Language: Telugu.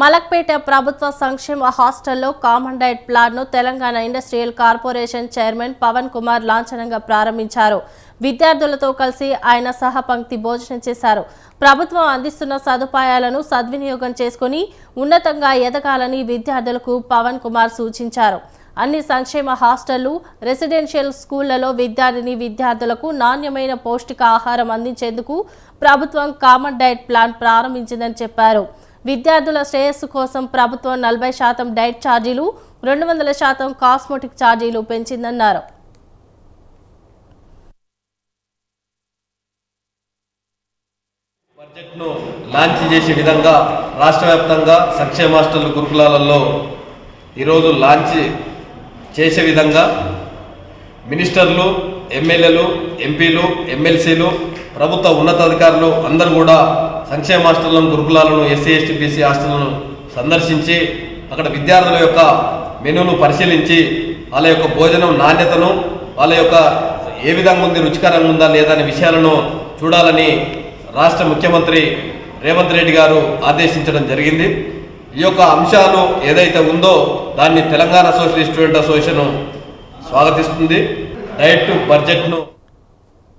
మలక్పేట ప్రభుత్వ సంక్షేమ హాస్టల్లో కామన్ డైట్ ప్లాన్ను Telangana industrial corporation chairman Pavan Kumar లాంఛనంగా ప్రారంభించారు. విద్యార్థులతో కలిసి ఆయన సహపంక్తి భోజనం చేశారు. ప్రభుత్వం అందిస్తున్న సదుపాయాలను సద్వినియోగం చేసుకుని ఉన్నతంగా ఎదగాలని విద్యార్థులకు పవన్ కుమార్ సూచించారు. అన్ని సంక్షేమ హాస్టళ్ళు రెసిడెన్షియల్ స్కూళ్ళలో విద్యార్థిని విద్యార్థులకు నాణ్యమైన పౌష్టిక ఆహారం అందించేందుకు ప్రభుత్వం కామన్ డైట్ ప్లాన్ ప్రారంభించిందని చెప్పారు. విద్యార్థుల శ్రేయస్సు కోసం ప్రభుత్వం నలభై శాతం డైట్ ఛార్జీలు రెండు వందల శాతం కాస్మెటిక్ ఛార్జీలు పెంచిందన్నారు. బడ్జెట్ను లాంచ్ చేసే విధంగా రాష్ట్ర వ్యాప్తంగా సంక్షేమ హాస్టల్ గురుకులాలలో ఈరోజు లాంచ్ చేసే విధంగా మినిస్టర్లు ఎమ్మెల్యేలు ఎంపీలు ఎమ్మెల్సీలు ప్రభుత్వ ఉన్నతాధికారులు అందరూ కూడా సంక్షేమ హాస్టళ్ళను గురుకులాలను ఎస్సీ ఎస్టీ బీసీ హాస్టళ్ళను సందర్శించి అక్కడ విద్యార్థుల యొక్క మెనూను పరిశీలించి వాళ్ళ యొక్క భోజనం నాణ్యతను వాళ్ళ యొక్క ఏ విధంగా ఉంది రుచికరంగా ఉందా లేదా అనే విషయాలను చూడాలని రాష్ట్ర ముఖ్యమంత్రి రేవంత్ రెడ్డి గారు ఆదేశించడం జరిగింది. ఈ యొక్క అంశాలు ఏదైతే ఉందో దాన్ని తెలంగాణ సోషలిస్ట్ స్టూడెంట్ అసోసియేషన్ స్వాగతిస్తుంది. డైట్ బడ్జెట్ను